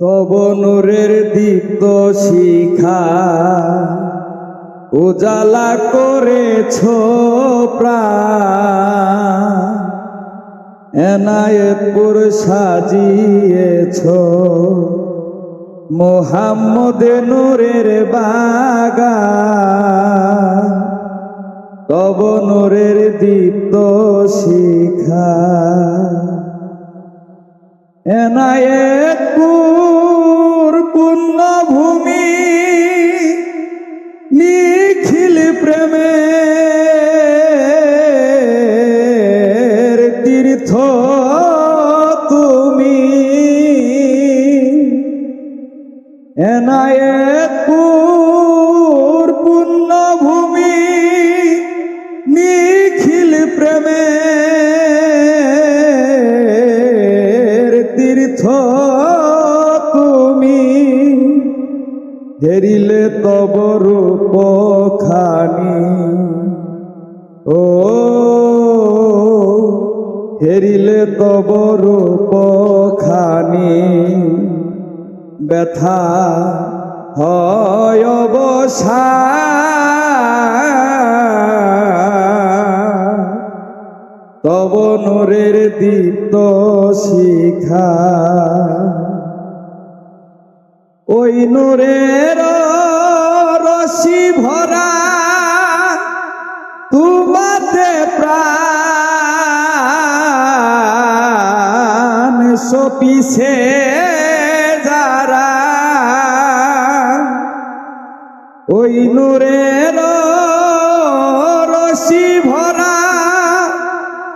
তব নূরের দীপ্ত শিখা। উজালা করেছ প্রাণ। এনায়েতপুর সাজিয়েছ। মোহাম্মদ নূরের বাগা তব নূরের দীপ্ত শিখা। এনায়েতপুর এনায়েতপুর পুণ্যভূমি, নিখিল প্রেমের তীর্থ তুমি। হেরিলে তব রূপ খানি ও হেরিলে তব রূপ খানি ব্যথা হয় অবসা তব নূরের দীপ্ত শিখা। ওই নূরের রশি ভরা তোমাতে প্রাণ সপিছে ওই নূরের রশি ভরা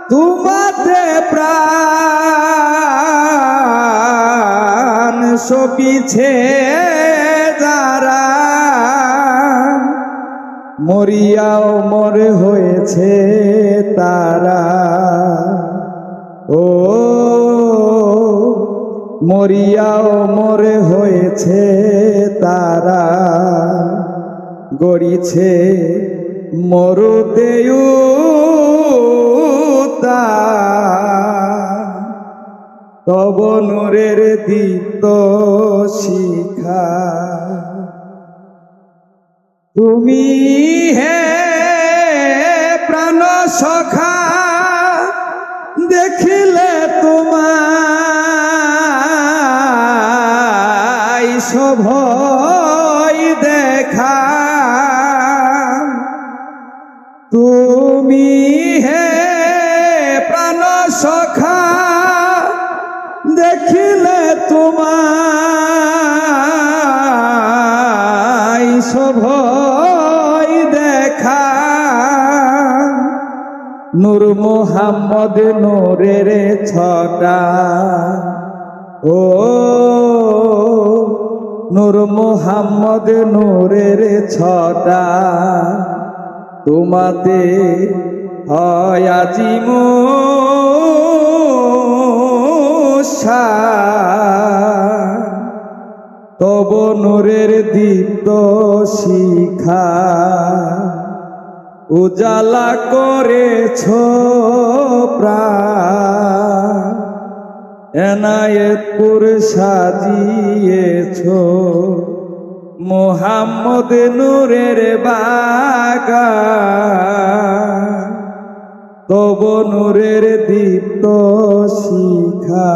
তোমাতে প্রাণ সপিছে যারা। মরিয়াও মরে হয়েছে তারা। ও, মরিয়াও মরে হয়েছে গড়িছে মরুতেও তব নূরের দীপ্ত শিখা। তুমি হে প্রাণ সখা দেখিলে তোমায় সভয় দেখা। তুমি হে প্রাণ সখা দেখিলে তোমায় সভয় দেখা। নূর মোহাম্মদ নূরের ছটা। ও নূর মোহাম্মদ নূরের ছটা। তোমাতে হয় তব নূরের দীপ্ত শিখা উজালা করেছ প্রাণ। এনায়েতপুর সাজিয়েছ। মোহাম্মদ নূরের বাগা তব নূরের দীপ্ত শিখা।